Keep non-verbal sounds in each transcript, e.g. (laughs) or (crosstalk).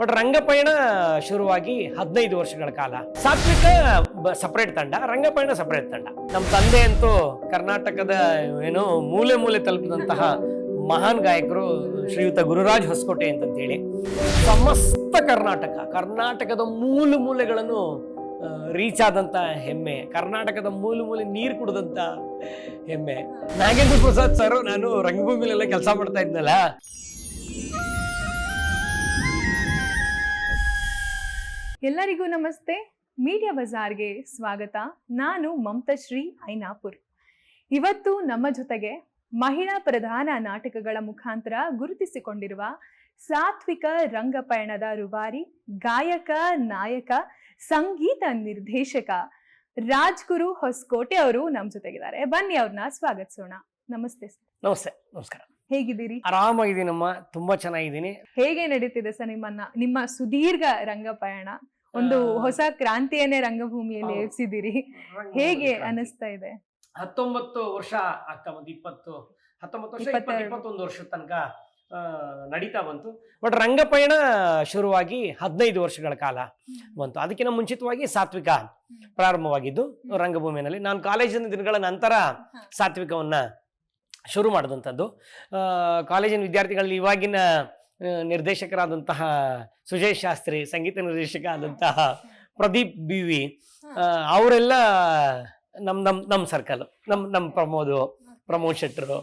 But ರಂಗಪಯಣ ಶುರುವಾಗಿ ಹದಿನೈದು ವರ್ಷಗಳ ಕಾಲ. ಸಾತ್ವಿಕ ಸಪರೇಟ್ ತಂಡ, ರಂಗಪಯಣ ಸಪರೇಟ್ ತಂಡ. ನಮ್ಮ ತಂದೆ ಅಂತೂ ಕರ್ನಾಟಕದ ಏನು ಮೂಲೆ ಮೂಲೆ ತಲುಪಿದಂತಹ ಮಹಾನ್ ಗಾಯಕರು ಶ್ರೀಯುತ ಗುರುರಾಜ್ ಹೊಸಕೋಟೆ ಅಂತಂತೇಳಿ. ಸಮಸ್ತ ಕರ್ನಾಟಕ, ಕರ್ನಾಟಕದ ಮೂಲ ಮೂಲೆಗಳನ್ನು ರೀಚ್ ಆದಂತ ಹೆಮ್ಮೆ, ಕರ್ನಾಟಕದ ಮೂಲ ಮೂಲೆ ನೀರು ಕುಡಿದಂಥ ಹೆಮ್ಮೆ. ನಾಗೇಂದ್ರ ಪ್ರಸಾದ್ ಸರ್, ನಾನು ರಂಗಭೂಮಿಲೆಲ್ಲ ಕೆಲಸ ಮಾಡ್ತಾ ಇದ್ನಲ್ಲ. ಎಲ್ಲರಿಗೂ ನಮಸ್ತೆ. ಮೀಡಿಯಾ ಬಜಾರ್ಗೆ ಸ್ವಾಗತ. ನಾನು ಮಮತಾಶ್ರೀ ಐನಾಪುರ್. ಇವತ್ತು ನಮ್ಮ ಜೊತೆಗೆ ಮಹಿಳಾ ಪ್ರಧಾನ ನಾಟಕಗಳ ಮುಖಾಂತರ ಗುರುತಿಸಿಕೊಂಡಿರುವ ಸಾತ್ವಿಕ ರಂಗಪಯಣದ ರುಬಾರಿ ಗಾಯಕ, ನಾಯಕ, ಸಂಗೀತ ನಿರ್ದೇಶಕ ರಾಜ್ಗುರು ಹೊಸಕೋಟೆ ಅವರು ನಮ್ಮ ಜೊತೆಗಿದ್ದಾರೆ. ಬನ್ನಿ ಅವ್ರನ್ನ ಸ್ವಾಗತಿಸೋಣ. ನಮಸ್ತೆ ಸರ್. ನಮಸ್ತೆ. ನಮಸ್ಕಾರ. ಹೇಗಿದ್ದೀರಿ? ಆರಾಮಾಗಿದ್ದೀನಮ್ಮ ತುಂಬಾ ಚೆನ್ನಾಗಿದ್ದೀನಿ. ಹೇಗೆ ನಡೀತಿದೆ ಸರ್ ನಿಮ್ಮನ್ನ ನಿಮ್ಮ ಸುದೀರ್ಘ ರಂಗಪಯಣ? ಒಂದು ಹೊಸ ಕ್ರಾಂತಿಯನ್ನೇ ರಂಗಭೂಮಿಯಲ್ಲಿ ಎಬ್ಸಿದ್ದೀರಿ. ಹೇಗೆ ಅನಿಸ್ತಾ ಇದೆ? ಹತ್ತೊಂಬತ್ತು ವರ್ಷ ಆಗ್ತಾ ಬಂತು ಇಪ್ಪತ್ತು ಹತ್ತೊಂಬತ್ತು ವರ್ಷ. ಇಪ್ಪತ್ತೊಂದು ವರ್ಷದ ತನಕ ನಡೀತಾ ಬಂತು. ಬಟ್ ರಂಗಪಯಣ ಶುರುವಾಗಿ ಹದಿನೈದು ವರ್ಷಗಳ ಕಾಲ ಬಂತು. ಅದಕ್ಕಿಂತ ಮುಂಚಿತವಾಗಿ ಸಾತ್ವಿಕ ಪ್ರಾರಂಭವಾಗಿದ್ದು ರಂಗಭೂಮಿಯಲ್ಲಿ. ನಾನು ಕಾಲೇಜಿನ ದಿನಗಳ ನಂತರ ಸಾತ್ವಿಕವನ್ನ ಶುರು ಮಾಡಿದಂಥದ್ದು. ಕಾಲೇಜಿನ ವಿದ್ಯಾರ್ಥಿಗಳಲ್ಲಿ ಇವಾಗಿನ ನಿರ್ದೇಶಕರಾದಂತಹ ಸುಜಯ್ ಶಾಸ್ತ್ರಿ ಸಂಗೀತ ನಿರ್ದೇಶಕ ಆದಂತಹ ಪ್ರದೀಪ್ ಬಿ ವಿ ಅವರೆಲ್ಲ ನಮ್ಮ ನಮ್ಮ ನಮ್ಮ ಸರ್ಕಲ್ ನಮ್ಮ ನಮ್ಮ ಪ್ರಮೋದು ಪ್ರಮೋದ್ ಶೆಟ್ರು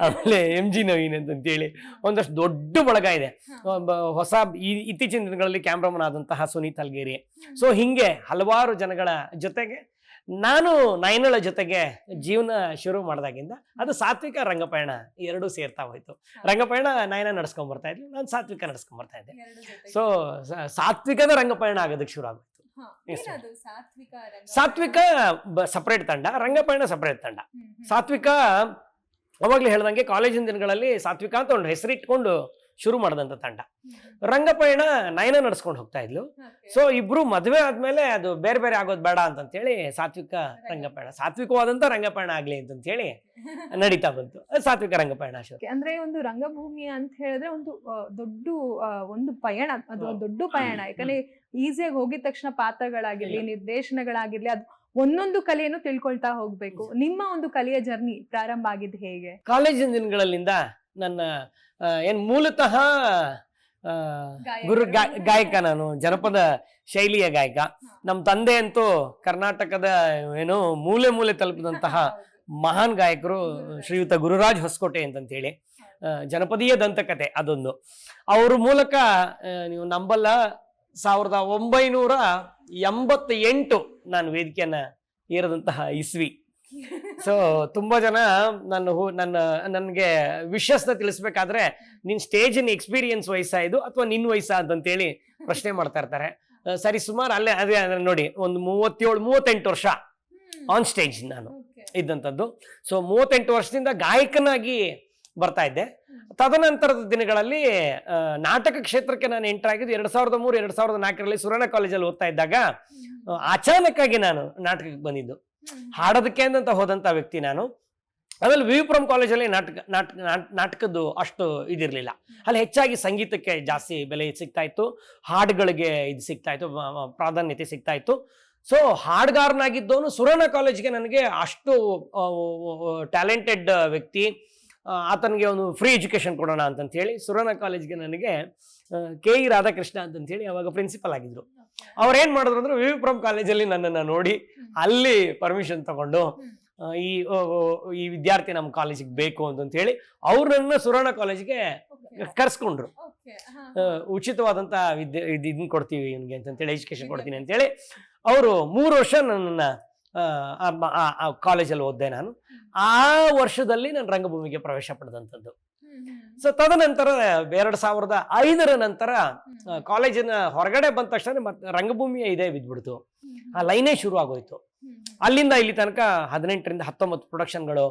ಆಮೇಲೆ ಎಂ ಜಿ ನವೀನ್ ಅಂತಂತೇಳಿ ಒಂದಷ್ಟು ದೊಡ್ಡ ಬಳಗ ಇದೆ. ಹೊಸ ಇತ್ತೀಚಿನ ದಿನಗಳಲ್ಲಿ ಕ್ಯಾಮ್ರಾಮನ್ ಆದಂತಹ ಸುನೀತ್ ಅಲ್ಗೇರಿ ಸೊ ಹಿಂಗೆ ಹಲವಾರು ಜನಗಳ ಜೊತೆಗೆ ನಾನು ನಯನಳ ಜೊತೆಗೆ ಜೀವನ ಶುರು ಮಾಡಿದಾಗಿಂದ ಅದು ಸಾತ್ವಿಕ ರಂಗಪಯಣ ಎರಡೂ ಸೇರ್ತಾ ಹೋಯ್ತು. ರಂಗಪಯಣ ನಯನ ನಡ್ಸ್ಕೊಂಡ್ ಬರ್ತಾ ಇದ್ಲು ನಾನು ಸಾತ್ವಿಕ ನಡ್ಸ್ಕೊಂಡ್ ಬರ್ತಾ ಇದ್ದೆ. ಸೊ ಸಾತ್ವಿಕದ ರಂಗಪಯಣ ಆಗೋದಕ್ಕೆ ಶುರು ಆಗೋಯ್ತು. ಸಾತ್ವಿಕ ಸಪ್ರೇಟ್ ತಂಡ ರಂಗಪಯಣ ಸಪ್ರೇಟ್ ತಂಡ. ಸಾತ್ವಿಕ ಅವಾಗ್ಲೇ ಹೇಳ್ದಂಗೆ ಕಾಲೇಜಿನ ದಿನಗಳಲ್ಲಿ ಸಾತ್ವಿಕ ಅಂತ ಒಂದು ಹೆಸರಿಟ್ಕೊಂಡು ಶುರು ಮಾಡಿದಂಥ ತಂಡ. ರಂಗಪಯಣ ನಯನ ನಡ್ಸ್ಕೊಂಡು ಹೋಗ್ತಾ ಇದ್ಲು. ಸೊ ಇಬ್ರು ಮದುವೆ ಆದ್ಮೇಲೆ ಅದು ಬೇರೆ ಬೇರೆ ಆಗೋದು ಬೇಡ ಅಂತಂತೇಳಿ ಸಾತ್ವಿಕ ರಂಗಪಯಣ. ಸಾತ್ವಿಕವಾದಂಥ ರಂಗಪಯಣ ಆಗಲಿ ಅಂತಂತೇಳಿ (laughs) ನಡೀತಾ ಬಂತು. ಸಾತ್ವಿಕ ರಂಗಪಯಣ ಶುರು. ಅಂದ್ರೆ ಒಂದು ರಂಗಭೂಮಿ ಅಂತ ಹೇಳಿದ್ರೆ ಒಂದು ದೊಡ್ಡ ಒಂದು ಪಯಣ ಅದು ಒಂದು ದೊಡ್ಡ ಪಯಣ. ಯಾಕಂದ್ರೆ ಈಸಿಯಾಗಿ ಹೋಗಿದ ತಕ್ಷಣ ಪಾತ್ರಗಳಾಗಿರ್ಲಿ ನಿರ್ದೇಶನಗಳಾಗಿರ್ಲಿ ಅದು ಒಂದೊಂದು ಕಲೆಯನ್ನು ತಿಳ್ಕೊಳ್ತಾ ಹೋಗ್ಬೇಕು. ನಿಮ್ಮ ಒಂದು ಕಲೆಯ ಜರ್ನಿ ಪ್ರಾರಂಭ ಆಗಿದ್ದು ಹೇಗೆ? ಕಾಲೇಜಿನ ದಿನಗಳಲ್ಲಿಂದ ನನ್ನ ಏನು ಮೂಲತಃ ಗುರು ಗಾಯಕ ನಾನು ಜನಪದ ಶೈಲಿಯ ಗಾಯಕ. ನಮ್ಮ ತಂದೆ ಅಂತೂ ಕರ್ನಾಟಕದ ಏನು ಮೂಲೆ ಮೂಲೆ ತಲುಪಿದಂತಹ (laughs) ಮಹಾನ್ ಗಾಯಕರು ಶ್ರೀಯುತ ಗುರುರಾಜ್ ಹೊಸಕೋಟೆ ಅಂತಂತೇಳಿ. ಜನಪದೀಯ ದಂತಕತೆ ಅದೊಂದು. ಅವ್ರ ಮೂಲಕ ನೀವು ನಂಬಲ್ಲ ಸಾವಿರದ ಒಂಬೈನೂರ ಎಂಬತ್ತ ಎಂಟು ನಾನು ವೇದಿಕೆಯನ್ನ ಏರದಂತಹ ಇಸ್ವಿ. ಸೊ ತುಂಬಾ ಜನ ನನ್ನ ಹೂ ನನ್ನ ನನಗೆ ವಿಷಸ್ನ ತಿಳಿಸ್ಬೇಕಾದ್ರೆ ನಿನ್ ಸ್ಟೇಜಿನ ಎಕ್ಸ್ಪೀರಿಯನ್ಸ್ ವಯಸ್ಸಾ ಇದು ಅಥವಾ ನಿನ್ ವಯಸ್ಸಾ ಅಂತಂತೇಳಿ ಪ್ರಶ್ನೆ ಮಾಡ್ತಾ ಇರ್ತಾರೆ. ಸರಿ ಸುಮಾರು ಅಲ್ಲೇ ಅದೇ ನೋಡಿ ಒಂದು ಮೂವತ್ತೇಳು ಮೂವತ್ತೆಂಟು ವರ್ಷ ಆನ್ ಸ್ಟೇಜ್ ನಾನು ಇದ್ದಂಥದ್ದು ಸೊ ಮೂವತ್ತೆಂಟು ವರ್ಷದಿಂದ ಗಾಯಕನಾಗಿ ಬರ್ತಾ ಇದ್ದೆ. ತದನಂತರದ ದಿನಗಳಲ್ಲಿ ನಾಟಕ ಕ್ಷೇತ್ರಕ್ಕೆ ನಾನು ಎಂಟರ್ ಆಗಿದ್ದು ಎರಡ್ ಸಾವಿರದ ಮೂರು ಎರಡು ಸಾವಿರದ ನಾಲ್ಕರಲ್ಲಿ ಸುರಣ ಕಾಲೇಜಲ್ಲಿ ಓದ್ತಾ ಇದ್ದಾಗ ಅಚಾನಕ್ಕಾಗಿ ನಾನು ನಾಟಕಕ್ಕೆ ಬಂದಿದ್ದು. ಹಾಡೋದಕ್ಕೆ ಅಂತ ಹೋದಂಥ ವ್ಯಕ್ತಿ ನಾನು ಆಮೇಲೆ ವಿ ಪುರಂ ಕಾಲೇಜಲ್ಲಿ ನಾಟಕ ನಾಟಕ ನಾಟ್- ನಾಟಕದ್ದು ಅಷ್ಟು ಇದಿರಲಿಲ್ಲ ಅಲ್ಲಿ ಹೆಚ್ಚಾಗಿ ಸಂಗೀತಕ್ಕೆ ಜಾಸ್ತಿ ಬೆಲೆ ಸಿಗ್ತಾ ಇತ್ತು ಹಾಡುಗಳಿಗೆ ಇದು ಸಿಗ್ತಾ ಇತ್ತು ಪ್ರಾಧಾನ್ಯತೆ ಸಿಗ್ತಾ ಇತ್ತು ಸೊ ಹಾಡುಗಾರನಾಗಿದ್ದವನು ಸುರಣ ಕಾಲೇಜ್ಗೆ ನನಗೆ ಅಷ್ಟು ಟ್ಯಾಲೆಂಟೆಡ್ ವ್ಯಕ್ತಿ ಆತನಿಗೆ ಒಂದು ಫ್ರೀ ಎಜುಕೇಷನ್ ಕೊಡೋಣ ಅಂತಂತ ಹೇಳಿ ಸುರಣ ಕಾಲೇಜ್ಗೆ ನನಗೆ ಕೆ ಇ ರಾಧಾಕೃಷ್ಣ ಹೇಳಿ ಅವಾಗ ಪ್ರಿನ್ಸಿಪಲ್ ಆಗಿದ್ರು. ಅವ್ರು ಏನ್ ಮಾಡಿದ್ರು ಅಂದ್ರೆ ವಿ ಪುರಂ ಕಾಲೇಜಲ್ಲಿ ನನ್ನನ್ನು ನೋಡಿ ಅಲ್ಲಿ ಪರ್ಮಿಷನ್ ತಗೊಂಡು ಈ ಈ ವಿದ್ಯಾರ್ಥಿ ನಮ್ಮ ಕಾಲೇಜಿಗೆ ಬೇಕು ಅಂತಂತ ಹೇಳಿ ಅವ್ರನ್ನ ಸುರಣ ಕಾಲೇಜಿಗೆ ಕರ್ಸ್ಕೊಂಡ್ರು. ಉಚಿತವಾದಂಥ ವಿದ್ಯೆ ಇದ್- ಇದನ್ನ ಕೊಡ್ತೀವಿ ಇವನಿಗೆ ಅಂತಂತೇಳಿ ಎಜುಕೇಶನ್ ಕೊಡ್ತೀನಿ ಅಂತೇಳಿ ಅವರು ಮೂರು ವರ್ಷ ನನ್ನನ್ನ ಕಾಲೇಜಲ್ಲಿ ಓದ್ದೆ ನಾನು. ಆ ವರ್ಷದಲ್ಲಿ ನಾನು ರಂಗಭೂಮಿಗೆ ಪ್ರವೇಶ ಪಡೆದಂಥದ್ದು. ಸೊ ತದನಂತರ ಎರಡ್ ಸಾವಿರದ ಐದರ ನಂತರ ಕಾಲೇಜಿನ ಹೊರಗಡೆ ಬಂದ ತಕ್ಷಣ ಮತ್ತೆ ರಂಗಭೂಮಿಯ ಇದೇ ಬಿದ್ಬಿಡ್ತು. ಆ ಲೈನೇ ಶುರು ಆಗೋಯ್ತು ಅಲ್ಲಿಂದ ಇಲ್ಲಿ ತನಕ ಹದಿನೆಂಟರಿಂದ ಹತ್ತೊಂಬತ್ತು ಪ್ರೊಡಕ್ಷನ್ಗಳು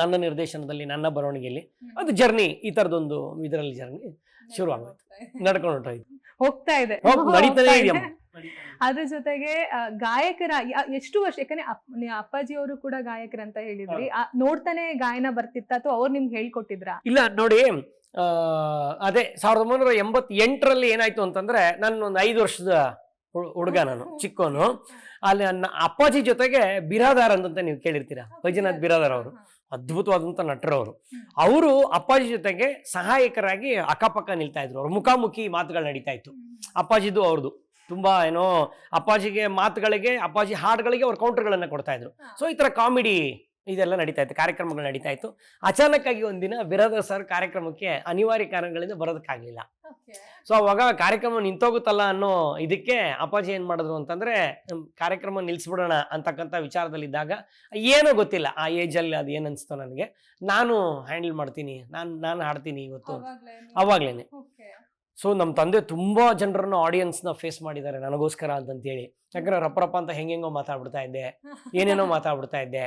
ನನ್ನ ನಿರ್ದೇಶನದಲ್ಲಿ ನನ್ನ ಬರವಣಿಗೆಯಲ್ಲಿ ಅದು ಜರ್ನಿ ಈ ತರದೊಂದು ಇದರಲ್ಲಿ ಜರ್ನಿ ಶುರು ಆಗೋಯ್ತು ನಡ್ಕೊಂಡು ಹೊರ್ಟೋಯ್ತು ಹೋಗ್ತಾ ಇದೆ. ನಡೀತಾನೆ ಇದೆಯಮ್ಮ. ಅದ್ರ ಜೊತೆಗೆ ಗಾಯಕರ ಎಷ್ಟು ವರ್ಷ ಯಾಕಂದ್ರೆ ಅಪ್- ಅಪ್ಪಾಜಿ ಅವರು ಕೂಡ ಗಾಯಕರಂತ ಹೇಳಿದ್ರಿ. ನೋಡ್ತಾನೆ ಗಾಯನ ಬರ್ತಿತ್ತ ಅಥವಾ ಅವ್ರು ನಿಮ್ಗೆ ಹೇಳ್ಕೊಟ್ಟಿದ್ರ? ಇಲ್ಲ ನೋಡಿ ಅದೇ ಸಾವಿರದ ಒಂಬೈನೂರ ಎಂಬತ್ತೆಂಟರಲ್ಲಿ ಏನಾಯ್ತು ಅಂತಂದ್ರೆ ನಾನು ಒಂದು ಐದು ವರ್ಷದ ಹುಡುಗ ನಾನು ಚಿಕ್ಕವನು ಅಲ್ಲಿ ನನ್ನ ಅಪ್ಪಾಜಿ ಜೊತೆಗೆ ಬಿರಾದಾರ್ ಅಂತ ನೀವು ಕೇಳಿರ್ತೀರಾ? ವೈಜನಾಥ್ ಬಿರಾದಾರ್ ಅವರು. ಅದ್ಭುತವಾದಂತ ನಟರವರು ಅವರು. ಅವರು ಅಪ್ಪಾಜಿ ಜೊತೆಗೆ ಸಹಾಯಕರಾಗಿ ಅಕ್ಕಪಕ್ಕ ನಿಲ್ತಾ ಇದ್ರು. ಅವ್ರ ಮುಖಾಮುಖಿ ಮಾತುಗಳು ನಡೀತಾ ಇತ್ತು. ಅಪ್ಪಾಜಿದು ಅವ್ರದ್ದು ತುಂಬಾ ಏನೋ ಅಪ್ಪಾಜಿಗೆ ಮಾತುಗಳಿಗೆ ಅಪ್ಪಾಜಿ ಹಾಡುಗಳಿಗೆ ಅವ್ರು ಕೌಂಟರ್ಗಳನ್ನು ಕೊಡ್ತಾ ಇದ್ರು. ಸೊ ಈ ಥರ ಕಾಮಿಡಿ ಇದೆಲ್ಲ ನಡೀತಾ ಇತ್ತು ಕಾರ್ಯಕ್ರಮಗಳು ನಡೀತಾ ಇತ್ತು. ಅಚಾನಕ್ಕಾಗಿ ಒಂದಿನ ಬಿರಾದರ್ ಸರ್ ಕಾರ್ಯಕ್ರಮಕ್ಕೆ ಅನಿವಾರ್ಯ ಕಾರಣಗಳಿಂದ ಬರೋದಕ್ಕಾಗಲಿಲ್ಲ. ಸೊ ಅವಾಗ ಕಾರ್ಯಕ್ರಮ ನಿಂತೋಗುತ್ತಲ್ಲ ಅನ್ನೋ ಇದಕ್ಕೆ ಅಪ್ಪಾಜಿ ಏನು ಮಾಡಿದ್ರು ಅಂತಂದ್ರೆ ಕಾರ್ಯಕ್ರಮ ನಿಲ್ಲಿಸ್ಬಿಡೋಣ ಅಂತಕ್ಕಂಥ ವಿಚಾರದಲ್ಲಿದ್ದಾಗ ಏನೂ ಗೊತ್ತಿಲ್ಲ ಆ ಏಜಲ್ಲಿ ಅದು ಏನು ಅನಿಸ್ತು ನನಗೆ. ನಾನು ಹ್ಯಾಂಡಲ್ ಮಾಡ್ತೀನಿ ನಾನು ನಾನು ಹಾಡ್ತೀನಿ ಇವತ್ತು ಅವಾಗ್ಲೇನೆ? ಸೊ ನಮ್ಮ ತಂದೆ ತುಂಬ ಜನರನ್ನು ಆಡಿಯನ್ಸ್ನ ನ ಫೇಸ್ ಮಾಡಿದ್ದಾರೆ ನನಗೋಸ್ಕರ ಅಂತಂತೇಳಿ. ಯಾಕಂದ್ರೆ ರಪ್ಪರಪ್ಪ ರಪ್ಪ ಅಂತ ಹೆಂಗೆಂಗೋ ಮಾತಾಡ್ಬಿಡ್ತಾ ಇದ್ದೆ. (laughs) ಏನೇನೋ ಮಾತಾಡ್ಬಿಡ್ತಾ ಇದ್ದೆ.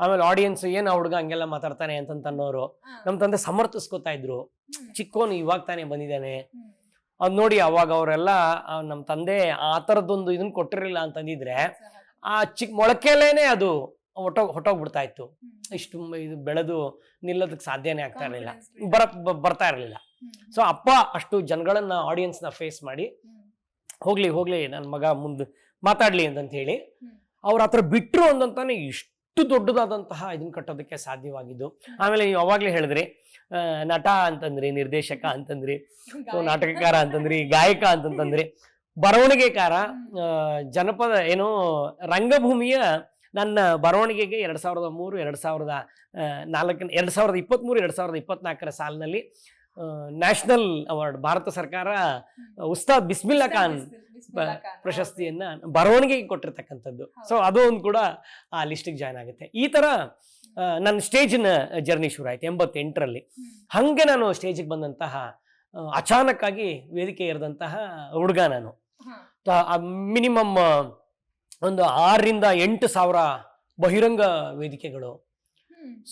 ಆಮೇಲೆ ಆಡಿಯನ್ಸ್ ಏನು ಆ ಹುಡುಗ ಹಂಗೆಲ್ಲ ಮಾತಾಡ್ತಾನೆ ಅಂತಂತ ಅನ್ನೋರು ನಮ್ಮ ತಂದೆ ಸಮರ್ಥಿಸ್ಕೊತಾ ಇದ್ರು. ಚಿಕ್ಕೋನು ಇವಾಗ ತಾನೇ ಬಂದಿದ್ದಾನೆ. ಅದ್ ನೋಡಿ ಅವಾಗ ಅವರೆಲ್ಲ ನಮ್ಮ ತಂದೆ ಆ ಥರದ್ದೊಂದು ಇದನ್ನ ಕೊಟ್ಟಿರಲಿಲ್ಲ ಅಂತಂದಿದ್ರೆ ಆ ಚಿಕ್ಕ ಮೊಳಕೆಲೇನೆ ಅದು ಹೊಟ್ಟೋಗ್ ಹೊಟ್ಟೋಗ್ಬಿಡ್ತಾ ಇತ್ತು. ಇಷ್ಟು ಇದು ಬೆಳೆದು ನಿಲ್ಲೋದಕ್ಕೆ ಸಾಧ್ಯನೇ ಆಗ್ತಾ ಇರಲಿಲ್ಲ. ಬರ ಬರ್ತಾ ಇರಲಿಲ್ಲ. ಸೊ ಅಪ್ಪ ಅಷ್ಟು ಜನಗಳನ್ನ ಆಡಿಯನ್ಸ್ನ ಫೇಸ್ ಮಾಡಿ ಹೋಗ್ಲಿ ಹೋಗ್ಲಿ ನನ್ನ ಮಗ ಮುಂದೆ ಮಾತಾಡ್ಲಿ ಅಂತ ಹೇಳಿ ಅವ್ರ ಹತ್ರ ಬಿಟ್ರು ಅಂದಂತಾನೆ ಇಷ್ಟು ದೊಡ್ಡದಾದಂತಹ ಇದನ್ನ ಕಟ್ಟೋದಕ್ಕೆ ಸಾಧ್ಯವಾಗಿದ್ದು. ಆಮೇಲೆ ನೀವು ಅವಾಗ್ಲೇ ಹೇಳಿದ್ರಿ ನಟ ಅಂತಂದ್ರಿ ನಿರ್ದೇಶಕ ಅಂತಂದ್ರಿ ಸೊ ನಾಟಕಕಾರ ಅಂತಂದ್ರಿ ಗಾಯಕ ಅಂತಂತಂದ್ರಿ ಬರವಣಿಗೆಕಾರ ಜನಪದ ಏನು ರಂಗಭೂಮಿಯ ನನ್ನ ಬರವಣಿಗೆಗೆ ಎರಡು ಸಾವಿರದ ಮೂರು ಎರಡು ಸಾವಿರದ ನಾಲ್ಕನೇ ಎರಡು ಸಾವಿರದ ಇಪ್ಪತ್ತ್ಮೂರು ಎರಡು ಸಾವಿರದ ಇಪ್ಪತ್ನಾಲ್ಕರ ಸಾಲಿನಲ್ಲಿ ನ್ಯಾಷನಲ್ ಅವಾರ್ಡ್ ಭಾರತ ಸರ್ಕಾರ ಉಸ್ತಾದ್ ಬಿಸ್ಮಿಲ್ಲಾ ಖಾನ್ ಪ್ರಶಸ್ತಿಯನ್ನ ಬರವಣಿಗೆಗೆ ಕೊಟ್ಟಿರ್ತಕ್ಕಂಥದ್ದು. ಸೊ ಅದು ಒಂದು ಕೂಡ ಆ ಲಿಸ್ಟಿಗೆ ಜಾಯ್ನ್ ಆಗುತ್ತೆ. ಈ ತರ ನನ್ನ ಸ್ಟೇಜಿನ ಜರ್ನಿ ಶುರು ಆಯ್ತು ಎಂಬತ್ತೆಂಟರಲ್ಲಿ. ಹಂಗೆ ನಾನು ಸ್ಟೇಜಿಗೆ ಬಂದಂತಹ ಅಚಾನಕ್ಕಾಗಿ ಅಚಾನಕ್ ಆಗಿ ವೇದಿಕೆ ಇರದಂತಹ ಹುಡುಗ ನಾನು. ಮಿನಿಮಮ್ ಒಂದು ಆರರಿಂದ ಎಂಟು ಸಾವಿರ ಬಹಿರಂಗ ವೇದಿಕೆಗಳು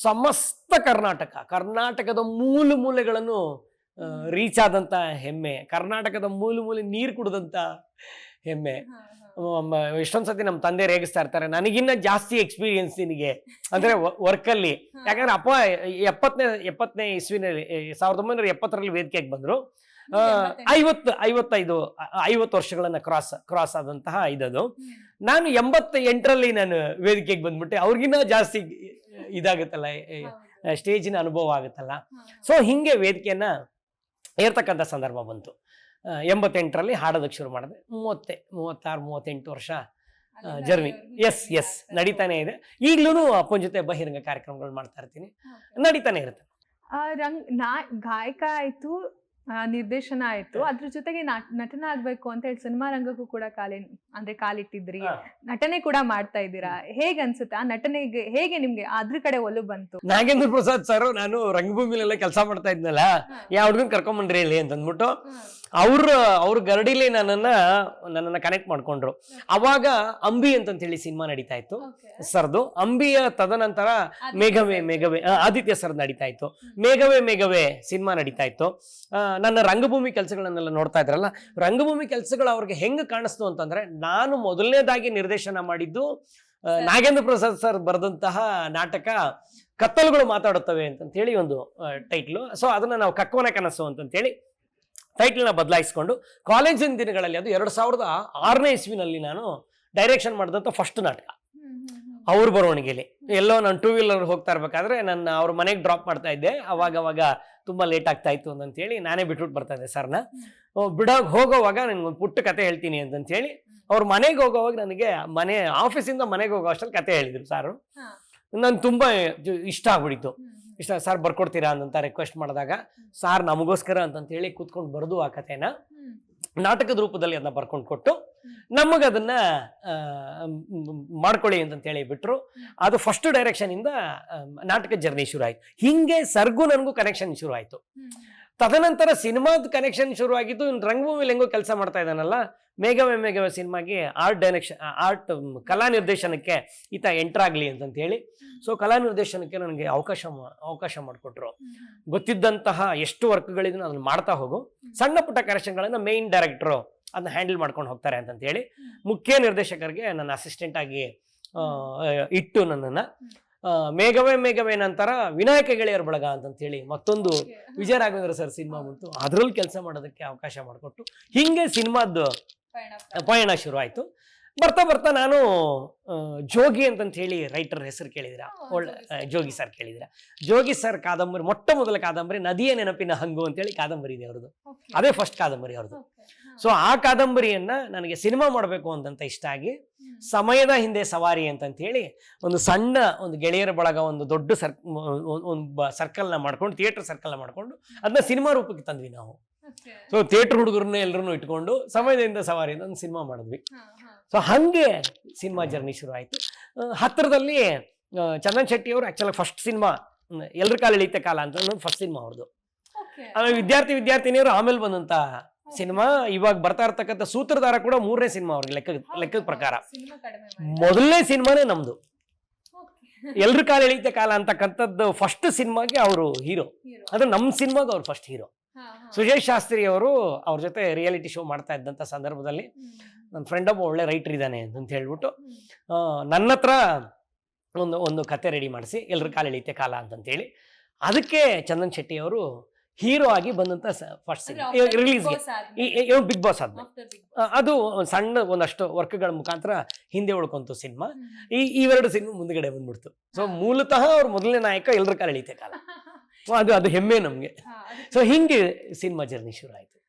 ಸಮಸ್ತ ಕರ್ನಾಟಕ ಕರ್ನಾಟಕದ ಮೂಲ ಮೂಲೆಗಳನ್ನು ರೀಚ್ ಆದಂತ ಹೆಮ್ಮೆ ಕರ್ನಾಟಕದ ಮೂಲ ಮೂಲೆ ನೀರು ಕುಡಿದಂತ ಹೆಮ್ಮೆ. ಎಷ್ಟೊಂದು ಸತಿ ನಮ್ಮ ತಂದೆ ರೇಗಿಸ್ತಾ ಇರ್ತಾರೆ ನನಗಿನ್ನ ಜಾಸ್ತಿ ಎಕ್ಸ್ಪೀರಿಯನ್ಸ್ ನಿನಗೆ. ಅಂದ್ರೆ (laughs) ವರ್ಕಲ್ಲಿ ಯಾಕಂದ್ರೆ ಅಪ್ಪ ಎಪ್ಪತ್ತನೇ ಎಪ್ಪತ್ತನೇ ಇಸ್ವಿನಲ್ಲಿ ಸಾವಿರದ ಒಂಬೈನೂರ ಎಪ್ಪತ್ತರಲ್ಲಿ ವೇದಿಕೆಗೆ ಬಂದ್ರು. ಐವತ್ತು ಐವತ್ತೈದು ಐವತ್ತು ವರ್ಷಗಳನ್ನ ಕ್ರಾಸ್ ಕ್ರಾಸ್ ಆದಂತಹ ಇದದು. ನಾನು ಎಂಬತ್ತ ಎಂಟರಲ್ಲಿ ನಾನು ವೇದಿಕೆಗೆ ಬಂದ್ಬಿಟ್ಟೆ ಅವ್ರಿಗಿನ್ನ ಜಾಸ್ತಿ ಇದಾಗುತ್ತಲ್ಲ ಸ್ಟೇಜಿನ ಅನುಭವ ಆಗುತ್ತಲ್ಲ. ಸೊ ಹಿಂಗೆ ವೇದಿಕೆಯನ್ನ ಏರ್ತಕ್ಕಂಥ ಸಂದರ್ಭ ಬಂತು. ಎಂಬತ್ತೆಂಟರಲ್ಲಿ ಹಾಡೋದಕ್ಕೆ ಶುರು ಮಾಡಿದೆ. ಮೂವತ್ತೆ ಮೂವತ್ತಾರು ಮೂವತ್ತೆಂಟು ವರ್ಷ ಜರ್ನಿ. ಎಸ್ ಎಸ್ ನಡೀತಾನೆ ಇದೆ. ಈಗಲೂ ಅಪ್ಪನ ಜೊತೆ ಬಹಿರಂಗ ಕಾರ್ಯಕ್ರಮಗಳು ಮಾಡ್ತಾ ಇರ್ತೀನಿ. ನಡೀತಾನೆ ಇರುತ್ತೆ. ರಂಗ್ ನಾ ಗಾಯಕ ಆಯ್ತು ನಿರ್ದೇಶನ ಆಯ್ತು. ಅದ್ರ ಜೊತೆಗೆ ನಟನೆ ನಟನ ಆಗ್ಬೇಕು ಅಂತ ಹೇಳಿ ಸಿನಿಮಾ ರಂಗಕ್ಕೂ ಕೂಡ ಕಾಲಿ ಅಂದ್ರೆ ಕಾಲಿಟ್ಟಿದ್ರಿ. ನಟನೆ ಕೂಡ ಮಾಡ್ತಾ ಇದ್ದೀರಾ? ಹೇಗ್ ಅನ್ಸುತ್ತೆ? ಆ ನಟನೆಗೆ ಹೇಗೆ ನಿಮ್ಗೆ ಅದ್ರ ಕಡೆ ಒಲು ಬಂತು? ನಾಗೇಂದ್ರ ಪ್ರಸಾದ್ ಸರ್ ನಾನು ರಂಗಭೂಮಿಲೆಲ್ಲ ಕೆಲಸ ಮಾಡ್ತಾ ಇದ್ನಲ್ಲ ಯಾವ ಹುಡುಗನ್ ಕರ್ಕೊಂಬಂದ್ರಿ ಇಲ್ಲಿ ಅಂತ ಅಂದ್ಬಿಟ್ಟು ಅವ್ರ ಅವ್ರ ಗರಡಿಲಿ ನನ್ನನ್ನ ನನ್ನನ್ನ ಕನೆಕ್ಟ್ ಮಾಡ್ಕೊಂಡ್ರು. ಅವಾಗ ಅಂಬಿ ಅಂತಂತ ಹೇಳಿ ಸಿನಿಮಾ ನಡೀತಾ ಇತ್ತು. ಸರ್ದು. ಅಂಬಿಯ ತದನಂತರ ಮೇಘವೇ ಮೇಘವೇ ಆದಿತ್ಯ ಸರ್ ನಡೀತಾ ಇತ್ತು. ಮೇಘವೇ ಮೇಘವೇ ಸಿನಿಮಾ ನಡೀತಾ ಇತ್ತು. ನನ್ನ ರಂಗಭೂಮಿ ಕೆಲಸಗಳನ್ನೆಲ್ಲ ನೋಡ್ತಾ ಇದ್ರಲ್ಲ ರಂಗಭೂಮಿ ಕೆಲಸಗಳು ಅವ್ರಿಗೆ ಹೆಂಗ್ ಕಾಣಿಸ್ತು ಅಂತಂದ್ರೆ ನಾನು ಮೊದಲನೇದಾಗಿ ನಿರ್ದೇಶನ ಮಾಡಿದ್ದು ನಾಗೇಂದ್ರ ಪ್ರಸಾದ್ ಸರ್ ಬರೆದಂತಹ ನಾಟಕ ಕತ್ತಲುಗಳು ಮಾತಾಡುತ್ತವೆ ಅಂತ ಹೇಳಿ ಒಂದು ಟೈಟ್ಲು ಸೊ ಅದನ್ನ ನಾವು ಕಕ್ಕೋನ ಕನಸು ಅಂತಂತೇಳಿ ಟೈಟ್ಲ್ನ ಬದಲಾಯಿಸಿಕೊಂಡು ಕಾಲೇಜಿನ ದಿನಗಳಲ್ಲಿ ಅದು ಎರಡು ಸಾವಿರದ ಆರನೇ ಇಸ್ವಿನಲ್ಲಿ ನಾನು ಡೈರೆಕ್ಷನ್ ಮಾಡಿದಂಥ ಫಸ್ಟ್ ನಾಟಕ. ಅವ್ರ ಬರವಣಿಗೆಯಲ್ಲಿ ಎಲ್ಲೋ ನಾನು ಟೂ ವೀಲರ್ ಹೋಗ್ತಾ ಇರ್ಬೇಕಾದ್ರೆ ನನ್ನ ಅವ್ರ ಮನೆಗೆ ಡ್ರಾಪ್ ಮಾಡ್ತಾ ಇದ್ದೆ. ಅವಾಗ ಅವಾಗ ತುಂಬ ಲೇಟ್ ಆಗ್ತಾ ಇತ್ತು ಅಂತ ಹೇಳಿ ನಾನೇ ಬಿಟ್ಬಿಟ್ಟು ಬರ್ತಾ ಇದ್ದೆ ಸರ್ನ. ಬಿಡೋಗಿ ಹೋಗೋವಾಗ ನನಗೆ ಒಂದು ಪುಟ್ಟ ಕತೆ ಹೇಳ್ತೀನಿ ಅಂತಂತೇಳಿ ಅವ್ರ ಮನೆಗೆ ಹೋಗೋವಾಗ ನನಗೆ ಮನೆ ಆಫೀಸಿಂದ ಮನೆಗೆ ಹೋಗೋ ಅಷ್ಟಲ್ಲಿ ಕತೆ ಹೇಳಿದ್ರು ಸಾರು. ನಂಗೆ ತುಂಬ ಇಷ್ಟ ಆಗ್ಬಿಡಿತ್ತು ಇಷ್ಟ ಸರ್ ಬರ್ಕೊಡ್ತೀರಾ ಅಂತ ರಿಕ್ವೆಸ್ಟ್ ಮಾಡಿದಾಗ ಸಾರ್ ನಮಗೋಸ್ಕರ ಅಂತಂತ ಹೇಳಿ ಕೂತ್ಕೊಂಡು ಬರೆದು ಆ ಕಥೆನ ನಾಟಕದ ರೂಪದಲ್ಲಿ ಅದನ್ನ ಬರ್ಕೊಂಡು ಕೊಟ್ಟು ನಮಗದನ್ನ ಅದನ್ನ ಮಾಡ್ಕೊಳ್ಳಿ ಅಂತಂತ ಹೇಳಿ ಬಿಟ್ರು ಅದು ಫಸ್ಟ್ ಡೈರೆಕ್ಷನ್ ಇಂದ ನಾಟಕ ಜರ್ನಿ ಶುರು ಆಯ್ತು. ಹಿಂಗೆ ಸರ್ಗು ನನಗೂ ಕನೆಕ್ಷನ್ ಶುರು ಆಯ್ತು. ತದನಂತರ ಸಿನಿಮಾದ ಕನೆಕ್ಷನ್ ಶುರುವಾಗಿದ್ದು ಇನ್ನು ರಂಗಭೂಮಿಲಿ ಹೆಂಗೋ ಕೆಲಸ ಮಾಡ್ತಾ ಇದ್ದಾನಲ್ಲ? ಮೇಘವೇ ಮೇಘವೇ ಸಿನಿಮಾಗೆ ಆರ್ಟ್ ಡೈರೆಕ್ಷನ್ ಆರ್ಟ್ ಕಲಾ ನಿರ್ದೇಶನಕ್ಕೆ ಈತ ಎಂಟರ್ ಆಗ್ಲಿ ಅಂತಂತ ಹೇಳಿ. ಸೊ ಕಲಾ ನಿರ್ದೇಶನಕ್ಕೆ ನನಗೆ ಅವಕಾಶ ಅವಕಾಶ ಮಾಡಿಕೊಟ್ರು. ಗೊತ್ತಿದ್ದಂತಹ ಎಷ್ಟು ವರ್ಕ್ಗಳಿದ್ರು ಅದನ್ನು ಮಾಡ್ತಾ ಹೋಗು. ಸಣ್ಣ ಪುಟ್ಟ ಕರೆಕ್ಷನ್ಗಳನ್ನು ಮೇನ್ ಡೈರೆಕ್ಟ್ರು ಅದನ್ನ ಹ್ಯಾಂಡಲ್ ಮಾಡ್ಕೊಂಡು ಹೋಗ್ತಾರೆ ಅಂತಂತ ಹೇಳಿ ಮುಖ್ಯ ನಿರ್ದೇಶಕರಿಗೆ ನನ್ನ ಅಸಿಸ್ಟೆಂಟ್ ಆಗಿ ಇಟ್ಟು ನನ್ನನ್ನ ಮೇಘವೇ ಮೇಘವೇ ನಂತರ ವಿನಾಯಕ ಗೆಳೆಯರ ಬಳಗ ಅಂತಂತೇಳಿ ಮತ್ತೊಂದು ವಿಜಯ ರಾಘವೇಂದ್ರ ಸರ್ ಸಿನಿಮಾ ಬಂತು. ಅದರಲ್ಲಿ ಕೆಲಸ ಮಾಡೋದಕ್ಕೆ ಅವಕಾಶ ಮಾಡಿಕೊಟ್ಟು ಹಿಂಗೆ ಸಿನಿಮಾದ ಪಯಣ ಶುರು ಆಯ್ತು. ಬರ್ತಾ ಬರ್ತಾ ನಾನು ಜೋಗಿ ಅಂತಂತ ಹೇಳಿ ರೈಟರ್ ಹೆಸರು ಕೇಳಿದಿರ ಒಳ್ಳೆ ಜೋಗಿ ಜೋಗಿ ಸರ್ ಕೇಳಿದಿರ ಜೋಗಿ ಸರ್ ಕಾದಂಬರಿ ಮೊಟ್ಟ ಮೊದಲ ಕಾದಂಬರಿ ನದಿಯ ನೆನಪಿನ ಹಂಗು ಅಂತೇಳಿ ಕಾದಂಬರಿ ಇದೆ ಅವ್ರದ್ದು. ಅದೇ ಫಸ್ಟ್ ಕಾದಂಬರಿ ಅವ್ರದ್ದು. ಸೊ ಆ ಕಾದಂಬರಿಯನ್ನ ನನಗೆ ಸಿನಿಮಾ ಮಾಡಬೇಕು ಅಂತಂತ ಇಷ್ಟ ಆಗಿ ಸಮಯದ ಹಿಂದೆ ಸವಾರಿ ಅಂತಂತ ಹೇಳಿ ಒಂದು ಸಣ್ಣ ಒಂದು ಗೆಳೆಯರ ಬಳಗ ಒಂದು ದೊಡ್ಡ ಸರ್ಕ್ ಒಂದು ಸರ್ಕಲ್ನ ಮಾಡ್ಕೊಂಡು ಥಿಯೇಟರ್ ಸರ್ಕಲ್ನ ಮಾಡ್ಕೊಂಡು ಅದನ್ನ ಸಿನಿಮಾ ರೂಪಕ್ಕೆ ತಂದ್ವಿ ನಾವು. ಸೊ ಥಿಯೇಟರ್ ಹುಡುಗರನ್ನ ಎಲ್ಲರನ್ನೂ ಇಟ್ಕೊಂಡು ಸಮಯದಿಂದ ಸವಾರಿ ಅಂತ ಒಂದು ಸಿನಿಮಾ ಮಾಡಿದ್ವಿ. ಸೊ ಹಾಗೆ ಸಿನಿಮಾ ಜರ್ನಿ ಶುರು ಆಯಿತು. ಹತ್ತಿರದಲ್ಲಿ ಚಂದನ್ ಶೆಟ್ಟಿ ಅವರು ಆ್ಯಕ್ಚುಲಿ ಫಸ್ಟ್ ಸಿನಿಮಾ ಎಲ್ರ ಕಾಲ ಇಳಿತ ಕಾಲ ಅಂತ ಫಸ್ಟ್ ಸಿನಿಮಾ ಅವ್ರದ್ದು ಆಮೇಲೆ ವಿದ್ಯಾರ್ಥಿ ವಿದ್ಯಾರ್ಥಿನಿಯರು ಆಮೇಲೆ ಬಂದಂತ ಸಿನಿಮಾ ಇವಾಗ ಬರ್ತಾ ಇರ್ತಕ್ಕಂಥ ಸೂತ್ರಧಾರ ಕೂಡ ಮೂರನೇ ಸಿನಿಮಾ ಅವ್ರಿಗೆ ಲೆಕ್ಕ ಲೆಕ್ಕದ ಪ್ರಕಾರ. ಮೊದಲನೇ ಸಿನಿಮಾನೇ ನಮ್ದು. ಎಲ್ರ ಕಾಲ ಎಳೀತ ಕಾಲ ಅಂತಕ್ಕಂಥದ್ದು ಫಸ್ಟ್ ಸಿನಿಮಾಗೆ ಅವರು ಹೀರೋ ಅಂದ್ರೆ ನಮ್ಮ ಸಿನಿಮಾಗ ಅವ್ರು ಫಸ್ಟ್ ಹೀರೋ ಸುಜಯ್ ಶಾಸ್ತ್ರಿ ಅವರು ಅವ್ರ ಜೊತೆ ರಿಯಾಲಿಟಿ ಶೋ ಮಾಡ್ತಾ ಇದ್ದಂಥ ಸಂದರ್ಭದಲ್ಲಿ ನನ್ನ ಫ್ರೆಂಡ್ ಒಬ್ಬ ಒಳ್ಳೆ ರೈಟರ್ ಇದ್ದಾನೆ ಅಂತ ಹೇಳ್ಬಿಟ್ಟು ನನ್ನ ಹತ್ರ ಒಂದು ಒಂದು ಕತೆ ರೆಡಿ ಮಾಡಿಸಿ ಎಲ್ರ ಕಾಲ ಎಳೀತೆ ಕಾಲ ಅಂತಂತೇಳಿ. ಅದಕ್ಕೆ ಚಂದನ್ ಶೆಟ್ಟಿ ಅವರು ಹೀರೋ ಆಗಿ ಬಂದಂತ ಫಸ್ಟ್ ರಿಲೀಸ್ ರಿಲೀಸ್ಗೆ ಬಿಗ್ ಬಾಸ್ ಆದ್ಮೇಲೆ. ಅದು ಒಂದ್ ಸಣ್ಣ ಒಂದಷ್ಟು ವರ್ಕ್ಗಳ ಮುಖಾಂತರ ಹಿಂದೆ ಉಳ್ಕೊಂತು ಸಿನಿಮಾ. ಈ ಇವೆರಡು ಸಿನಿಮಾ ಮುಂದ್ಗಡೆ ಬಂದ್ಬಿಡ್ತು. ಸೊ ಮೂಲತಃ ಅವ್ರ ಮೊದಲನೇ ನಾಯಕ ಎಲ್ರ ಕಾಲ ಎಳೀತೆ (laughs) ಕಾಲ. So ಅದು ಅದು ಹೆಮ್ಮೆ ನಮ್ಗೆ. ಸೊ ಹಿಂಗೆ ಸಿನಿಮಾ ಜರ್ನಿ ಶುರು ಆಯ್ತು